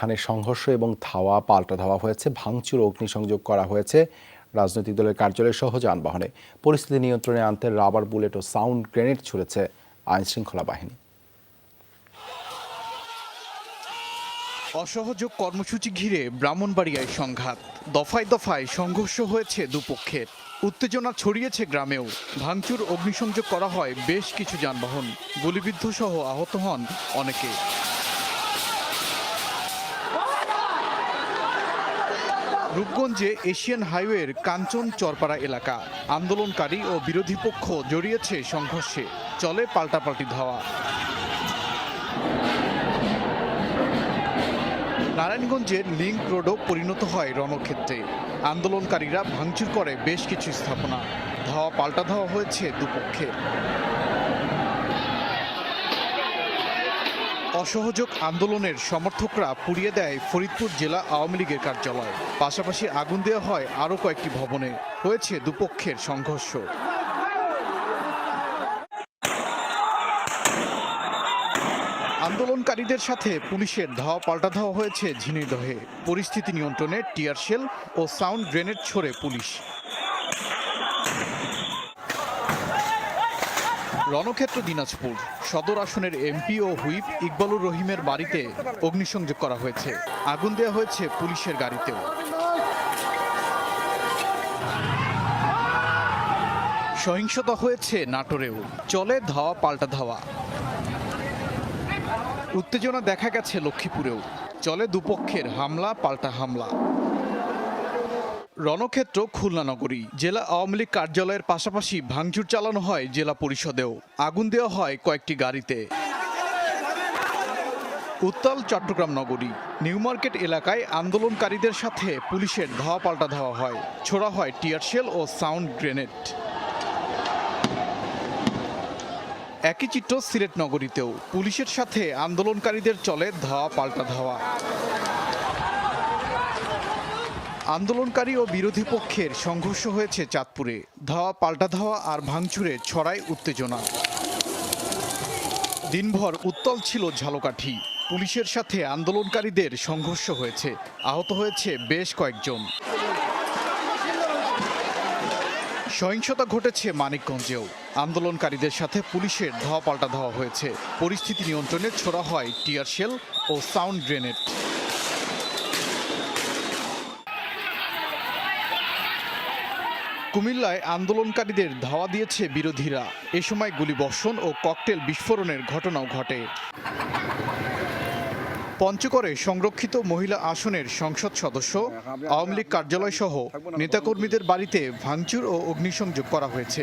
স্থানে সংঘর্ষ এবং ধাওয়া, পাল্টা ধাওয়া হয়েছে, ভাঙচুর, অগ্নিসংযোগ করা হয়েছে। রাজনৈতিক দলের কার্যালয় সহ যানবাহনে পরিস্থিতি নিয়ন্ত্রণে আনতে রাবার বুলেট ও সাউন্ড গ্রেনেড ছুড়েছে আইনশৃঙ্খলা বাহিনী। অসহযোগ কর্মসূচি ঘিরে ব্রাহ্মণবাড়িয়ায় সংঘাত। দফায় দফায় সংঘর্ষ হয়েছে দুপক্ষের উত্তেজনা ছড়িয়েছে গ্রামেও। ভাঙচুর, অগ্নিসংযোগ করা হয় বেশ কিছু যানবাহন। গুলিবিদ্ধ সহ আহত হন অনেকে। রূপগঞ্জে এশিয়ান হাইওয়ের কাঞ্চন চরপাড়া এলাকা। আন্দোলনকারী ও বিরোধী পক্ষ জড়িয়েছে সংঘর্ষে। চলে পাল্টাপাল্টি ধাওয়া। নারায়ণগঞ্জের লিঙ্ক রোডও পরিণত হয় রণক্ষেত্রে। আন্দোলনকারীরা ভাঙচুর করে বেশ কিছু স্থাপনা। ধাওয়া পাল্টা ধাওয়া হয়েছে দুপক্ষে অসহযোগ আন্দোলনের সমর্থকরা পুড়িয়ে দেয় ফরিদপুর জেলা আওয়ামী লীগের কার্যালয়। পাশাপাশি আগুন দেওয়া হয় আরও কয়েকটি ভবনে। হয়েছে দুপক্ষের সংঘর্ষ। আন্দোলনকারীদের সাথে পুলিশের ধাওয়া পাল্টা ধাওয়া হয়েছে ঝিনাইদহে। পরিস্থিতি নিয়ন্ত্রণে টিয়ারশেল ও সাউন্ড গ্রেনেড ছড়ে পুলিশ। রণক্ষেত্র, দিনাজপুর সদর আসনের এমপি ও হুইপ ইকবালুর রহিমের বাড়িতে অগ্নিসংযোগ করা হয়েছে। আগুন দেওয়া হয়েছে পুলিশের গাড়িতেও। সহিংসতা হয়েছে নাটোরেও। চলে ধাওয়া, পাল্টা ধাওয়া। উত্তেজনা দেখা গেছে লক্ষ্মীপুরেও। চলে দুপক্ষের হামলা, পাল্টা হামলা। রণক্ষেত্র খুলনা নগরী। জেলা আওয়ামী লীগ কার্যালয়ের পাশাপাশি ভাঙচুর চালানো হয় জেলা পরিষদেও। আগুন দেওয়া হয় কয়েকটি গাড়িতে। উত্তাল চট্টগ্রাম নগরী। নিউ মার্কেট এলাকায় আন্দোলনকারীদের সাথে পুলিশের ধাওয়া পাল্টা ধাওয়া হয়। ছোড়া হয় টিয়ারশেল ও সাউন্ড গ্রেনেড। একই চিত্র সিলেট নগরীতেও। পুলিশের সাথে আন্দোলনকারীদের চলে ধাওয়া পাল্টা ধাওয়া। আন্দোলনকারী ও বিরোধী পক্ষের সংঘর্ষ হয়েছে চাঁদপুরে। ধাওয়া, পাল্টা ধাওয়া আর ভাঙচুরে ছড়ায় উত্তেজনা। দিনভর উত্তল ছিল ঝালকাঠি। পুলিশের সাথে আন্দোলনকারীদের সংঘর্ষ হয়েছে। আহত হয়েছে বেশ কয়েকজন। সহিংসতা ঘটেছে মানিকগঞ্জেও। আন্দোলনকারীদের সাথে পুলিশের ধাওয়া, পাল্টা ধাওয়া হয়েছে। পরিস্থিতি নিয়ন্ত্রণে ছোড়া হয় টিয়ার শেল ও সাউন্ড গ্রেনেড। কুমিল্লায় আন্দোলনকারীদের ধাওয়া দিয়েছে বিরোধীরা। এ সময় গুলিবর্ষণ ও ককটেল বিস্ফোরণের ঘটনাও ঘটে। পঞ্চগড়ে সংরক্ষিত মহিলা আসনের সংসদ সদস্য, আওয়ামী লীগ কার্যালয় সহ নেতাকর্মীদের বাড়িতে ভাঙচুর ও অগ্নিসংযোগ করা হয়েছে।